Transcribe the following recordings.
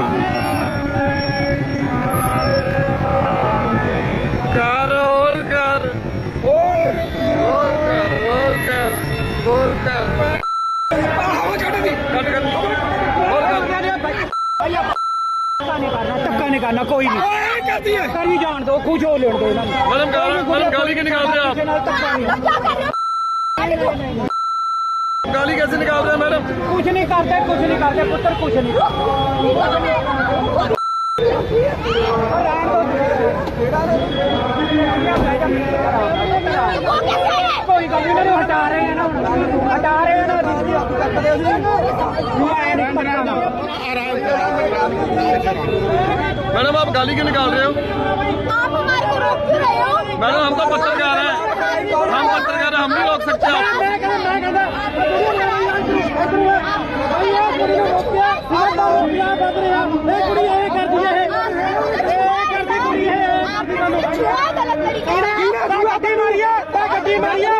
ਦੇਖੋ ਜੀ ਕਰ। ਹੋਰ ਕਰ ਹੋਰ ਹੋਰ ਕਰ ਹੋਰ ਕਰ। ਹਵਾ ਛੱਡ ਦੇ ਕੱਟ ਕਰ। ਹੋਰ ਕਰ। ਧੱਕਾ ਨਹੀਂ ਕਰਨਾ ਕੋਈ ਨਹੀਂ। ਕਰਦੀ ਹੈ ਕਰੀ ਜਾਣ ਦੋ ਕੁਝ ਹੋ ਲੈਣ ਦੋ ਇਹਨਾਂ ਨੂੰ। ਮਲਮ ਗਾਲੀ ਮਲਮ ਗਾਲੀ ਕਿ ਨਿਕਾਲ ਦਿਆ ਧੱਕਾ ਨਹੀਂ गाली कैसे निकाल रहे हैं मैडम? कुछ नहीं करते कुछ नहीं करते पुत्र कुछ नहीं। मैडम आप गाली क्यों निकाल रहे हो? मैडम हम तो पत्थर कह रहे हैं। हम पत्थर ਛੁਆ ਗਲਤ ਤਰੀਕੇ ਨਾਲ ਕਿਹਨੇ ਛੁਆ ਤੇ ਮਾਰੀਆ ਤਾਂ ਗੱਡੀ ਮਾਰੀਆ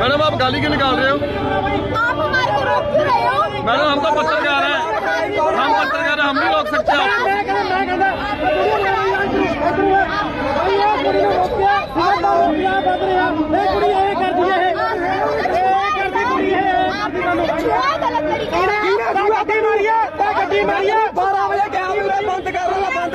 मैडम आप गाली क्यों निकाल रहे हो? आप हमारे को रोक रहे हो? मैडम हम तो पत्रकार हैं। हम हैं हम भी रोक सकते बारह बजे बंद करना बंद